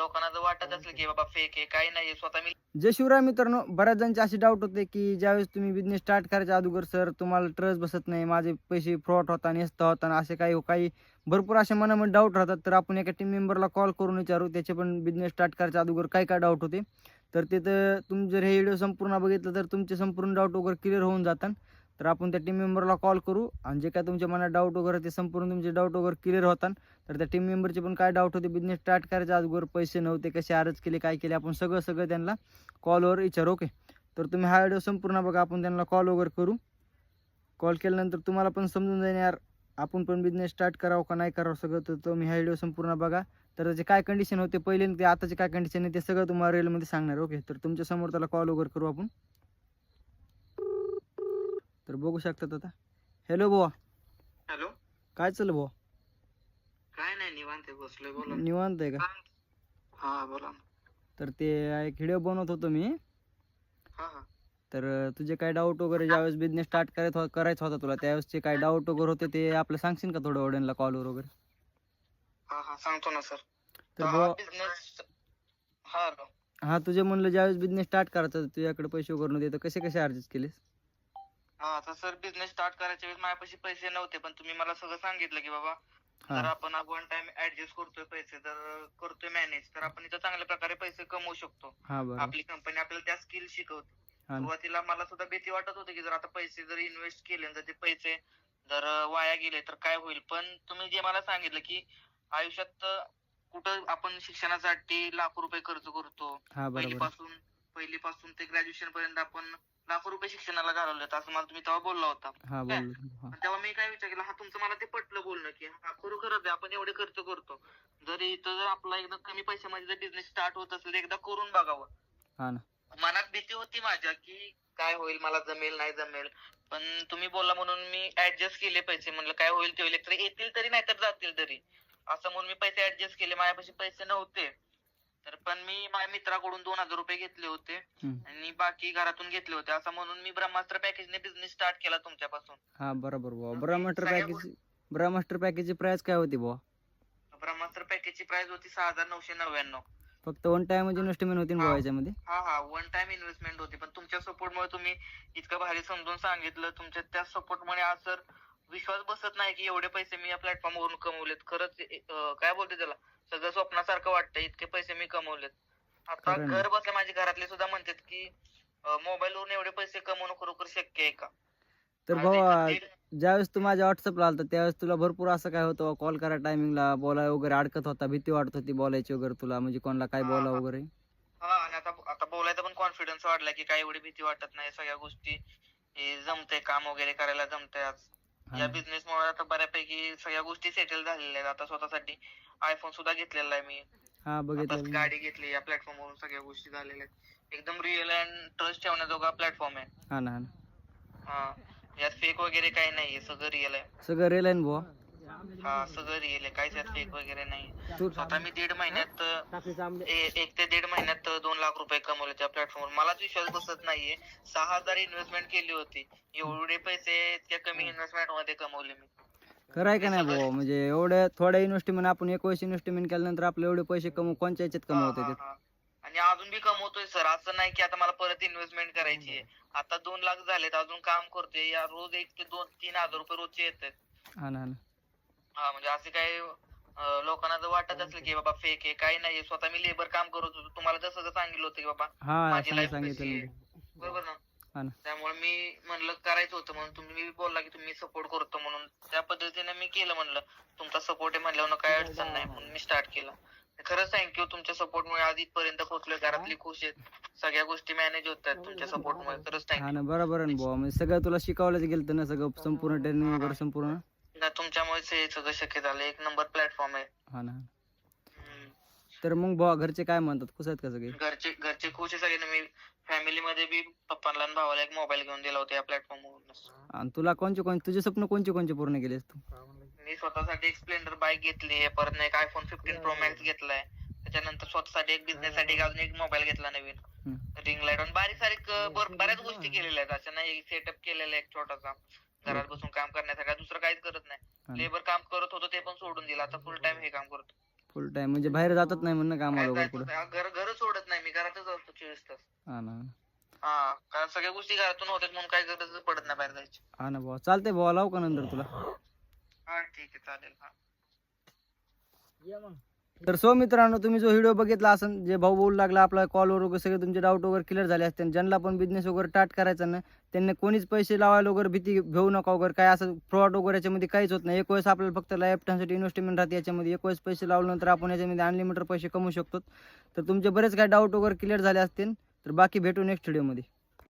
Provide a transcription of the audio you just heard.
लोकांना जर वाटत असेल की बाबा फेक आहे काही नाही स्वतः मी जय शिवराय मित्रांनो बऱ्याच जणांचे असे डाऊट होते की ज्यावेळेस तुम्ही बिझनेस स्टार्ट करायच्या अगोदर सर तुम्हाला ट्रस्ट बसत नाही माझे पैसे फ्रॉड होता नेसता होता आणि असे काही काही भरपूर असे मनामध्ये डाऊट राहतात. तर आपण एका टीम मेंबरला कॉल करून विचारू त्याचे पण बिझनेस स्टार्ट करायच्या अगोदर काय काय डाऊट होते. तर तिथं तुम्ही जर हे व्हिडिओ संपूर्ण बघितलं तर तुमचे संपूर्ण डाऊट वगैरे क्लिअर होऊन जातात. तर आपण त्या टीम मेंबरला कॉल करू आणि जे काय तुमच्या मनात डाऊट वगैरे ते संपूर्ण तुमचे डाऊट वगैरे क्लिअर होतात. तर त्या टीम मेंबरचे पण काय डाऊट होते? बिझनेस स्टार्ट करायच्या अगोदर पैसे नव्हते कसे अर्ज केले काय केले? आपण सगळं सगळं त्यांना कॉलवर विचारू ओके तर तुम्ही हा व्हिडिओ संपूर्ण बघा आपण त्यांना कॉल वगैरे करू. कॉल केल्यानंतर तुम्हाला पण समजून जाईल यार आपण पण बिझनेस स्टार्ट करावं का नाही करावं सगळं तर तुम्ही हा व्हिडिओ संपूर्ण बघा. तर त्याचे काय कंडिशन होते? पहिले ते आताचे काय कंडिशन आहे ते सगळं तुम्हाला रेलमध्ये सांगणार ओके तर तुमच्यासमोर त्याला कॉल वगैरे करू आपण. तर बघू शकतात आता. हॅलो बुवा. हॅलो काय चाललं बुवा? निवांत आहे, बसलोय बोला ना. निवांत आहे का? हा बोला ना. तर ते एक व्हिडिओ बनवत होतो मी. हा हा. तर तुझे काय डाऊट वगैरे ज्यावेळेस बिझनेस स्टार्ट करायचा हो- करायचा होता तुला त्यावेळेसचे काय डाऊट वगैरे होते ते आपलं सांगशील का थोडं ऑडियनला कॉलवर वगैरे? हा हा सांगतो ना सर तर हा बुवा बिझनेस हा. हा तुझे म्हणलं ज्यावेळेस बिझनेस स्टार्ट करायचा होता, तुझ्याकडे पैसे वगैरे नव्हते तर कसे कसे अर्जेस केलेस? हा तर सर बिझनेस स्टार्ट करायच्या वेळेस माझ्यापाशी पैसे नव्हते पण तुम्ही मला सगळं सांगितलं की बाबा हा. आपण वन टाइम ऍडजस्ट करतोय पैसे तर करतोय मॅनेज तर आपण इथं चांगल्या प्रकारे पैसे कमवू शकतो. आपली कंपनी आपल्याला त्या स्किल शिकवते. सुरुवातीला मला सुद्धा भीती वाटत होती की जर आता पैसे जर इन्व्हेस्ट केले जर ते पैसे जर वाया गेले तर काय होईल? पण तुम्ही जे मला सांगितलं की आयुष्यात कुठं आपण शिक्षणासाठी लाखो रुपये खर्च करतो. पहिलीपासून पहिलीपासून ते ग्रॅज्युएशन पर्यंत आपण लाखो रुपये शिक्षणाला घालवलेत असं मला तुम्ही तेव्हा बोलला होता. हा बोल हा. तेव्हा मी काय विचार केला हा तुमचं मला ते पटलं बोलणं की हा खरोखरच आहे आपण एवढे खर्च करतो. जर इथं जर आपला एकदा कमी पैशामध्ये जर बिझनेस स्टार्ट होत असेल तर एकदा करून बघावं. हा ना. मनात भीती होती माझ्या की काय होईल मला जमेल नाही जमेल. पण तुम्ही बोलला म्हणून मी ऍडजस्ट केले पैसे. म्हणलं काय होईल ते होईल. एकतर येतील तरी नाहीतर जातील तरी. असं म्हणून मी पैसे ऍडजस्ट केले. माझ्यापाशी पैसे नव्हते. तर पण मी माझ्या मित्राकडून दोन हजार रुपये घेतले होते. हम्म. आणि बाकी घरातून घेतले होते. असं म्हणून मी ब्रह्मास्त्र पॅकेजने बिझनेस स्टार्ट केला तुमच्यापासून. हा बरोबर बुवा. ब्रह्मास्टर सगळ्या पॅकेज ब्रह्मास्टर पॅकेजची प्राइस काय होती बुवा? ब्रह्मास्त्र पॅकेजची प्राइस होती सहा हजार नऊशे नव्याण्णव. फक्त वन टाइम इन्व्हेस्टमेंट होती ना बुवा हा. याच्यामध्ये? हा हा. वन टाइम इन्व्हेस्टमेंट होती. पण तुमच्या सपोर्ट मुळे तुम्ही इतकं भारी समजून सांगितलं. तुमच्या त्या सपोर्ट मुळे आज सर विश्वास बसत नाही की एवढे पैसे मी या प्लॅटफॉर्म वरून कमवलेत. खरंच अं, काय बोलते त्याला? सगळं स्वप्नासारखं वाटतं इतके पैसे मी कमवलेत आता ना. घर बसल्या माझे घरातले सुद्धा म्हणतात की मोबाईल वरून एवढे पैसे कमवणं खरोखर शक्य आहे का तर आज भावा एक दीड- ज्यावेळेस तू माझ्या व्हॉट्सअपला आलता त्यावेळेस तुला भरपूर असं काय होतं कॉल करा टायमिंगला बोलाय वगैरे अडकत होता भीती वाटत होती बोलायची वगैरे तुला म्हणजे कोणाला काय बोला. वगैरे हा आणि आता आता बोलायचा पण कॉन्फिडन्स वाढलाय की काय एवढी भीती वाटत नाही सगळ्या गोष्टी हे जमतंय काम वगैरे करायला जमतंय आज या. बिझनेस मुळे आता बऱ्यापैकी सगळ्या गोष्टी सेटल झालेल्या आहेत. आता स्वतःसाठी आयफोन सुद्धा घेतलेला आहे मी. हा बघितलं. गाडी घेतली या प्लॅटफॉर्म वरून सगळ्या गोष्टी झालेल्या आहेत. एकदम रिअल अँड ट्रस्ट ठेवण्याजोगा प्लॅटफॉर्म आहे. हा ना हा ना. हा. यात फेक वगैरे काही नाहीये सगळं रिअल आहे. सगळं रेल आहे ना बुवा? हा सगळं रिअल आहे काहीच यात फेक वगैरे नाही. स्वतः मी दीड महिन्यात ए- एक ते दीड महिन्यात दोन लाख रुपये कमवले त्या प्लॅटफॉर्मवर मलाच विश्वास बसत नाहीये. सहा हजार इन्व्हेस्टमेंट केली होती. एवढे पैसे इतक्या कमी इन्व्हेस्टमेंटमध्ये कमवले मी. खरं आहे का नाही भाऊ? म्हणजे एवढ्या थोड्या इन्व्हेस्टमेंट आपण एक वर्ष इन्व्हेस्टमेंट केल्यानंतर आपले एवढे पैसे कमवू कोणत्या याच्यात हा, कमवते हा, ते हा. आणि अजून बी कमवतोय सर. असं नाही की आता मला परत इन्व्हेस्टमेंट करायची आहे. आता दोन लाख झालेत. अजून काम करतोय. या रोज एक ते दोन तीन हजार रुपये रोजचे येत आहेत हा ना हा ना. हा म्हणजे असं काही अं, लोकांना जर वाटत असेल की बाबा फेक आहे काही नाही स्वतः मी लेबर काम करत होतो तुम्हाला जसं जसं सांगितलं होतं की बाबा हा माझी लाईफ सांगितलं कशी. आहे. बरोबर हा ना. त्यामुळे मी म्हणलं करायचं होतं म्हणून तुम्ही बोलला की तुम्ही सपोर्ट करतो म्हणून. त्या पद्धतीने मी केलं म्हणलं. तुमचा सपोर्ट आहे म्हणल्यावर काय अडचण नाही म्हणून मी स्टार्ट केलं. खरंच थँक्यू तुमच्या सपोर्ट मुळे आज इथपर्यंत पोहोचलोय घरातली खुश आहेत. सगळ्या गोष्टी मॅनेज होत आहेत तुमच्या सपोर्ट मुळे खरंच हा थँक्यू ना बरोबर आहे ना बुवा म्हणजे सगळं तुला शिकवलंच गेलं ना सगळं संपूर्ण ट्रेनिंग वगैरे संपूर्ण? तुमच्यामुळेच हे सगळं शक्य झालं. एक नंबर प्लॅटफॉर्म आहे. हा ना. हम्म. तर मग बुवा घरचे काय म्हणतात? खुश आहेत का सगळे? घरचे घरचे खुश आहे सगळे. मी फॅमिली मध्ये बी पप्पांना आणि भावाला एक मोबाईल घेऊन दिला होता या प्लॅटफॉर्म वरून. आणि तुला कोणचे कोणते तुझे स्वप्न कोणचे कोणचे पूर्ण केलेस तू? मी स्वतःसाठी एक स्प्लेंडर बाईक घेतली परत एक आयफोन फिफ्टीन प्रो मॅक्स घेतलाय. त्याच्यानंतर स्वतःसाठी एक बिझनेस साठी एक अजून एक मोबाईल घेतला नवीन. हम्म. रिंग लाइट आणि बारीक सारीक अं, बर- बऱ्याच गोष्टी केलेल्या आहेत. अशा नाही सेटअप केलेला आहे एक छोटासा. घरात बसून काम करण्यासाठी. दुसरं काहीच करत नाही. हा. लेबर काम करत होतो ते पण सोडून दिलं. आता फुल टाइम हे काम करतो फुल टाइम म्हणजे बाहेर जातच नाही म्हणणं कामाला बाहेर वगैरे कुठं. घर घर सोडत नाही. मी घरातच असतो चोवीस तास. हा ना. हा कारण सगळ्या गोष्टी घरातून होतात म्हणून काय गरज पडत नाही बाहेर जायची. हा ना भावा चालतंय भावा लावू का नंतर तुला? हा ठीक आहे. चालेल. हा. तर सो मित्रांनो तुम्ही जो व्हिडिओ बघितला असेल जे भाऊ बोलू लागला आपला कॉलवर वगैरे सगळे तुमचे डाऊट वगैरे क्लिअर झाले असते ज्यांना पण बिझनेस वगैरे स्टार्ट करायचा ना त्यांना कोणीच पैसे लावायला वगैरे भीती घेऊ नका वगैरे काय असं फ्रॉड वगैरे याच्यामध्ये काहीच होत नाही. एक वेळेस आपल्याला फक्त लाईफ टाईमसाठी इन्व्हेस्टमेंट राहते याच्यामध्ये एक वेळेस पैसे लावल्यानंतर आपण याच्यामध्ये अनलिमिटेड पैसे कमवू शकतो. तर तुमचे बरेच काही डाऊट वगैरे क्लिअर झाले असतील तर बाकी भेटू नेक्स्ट व्हिडिओमध्ये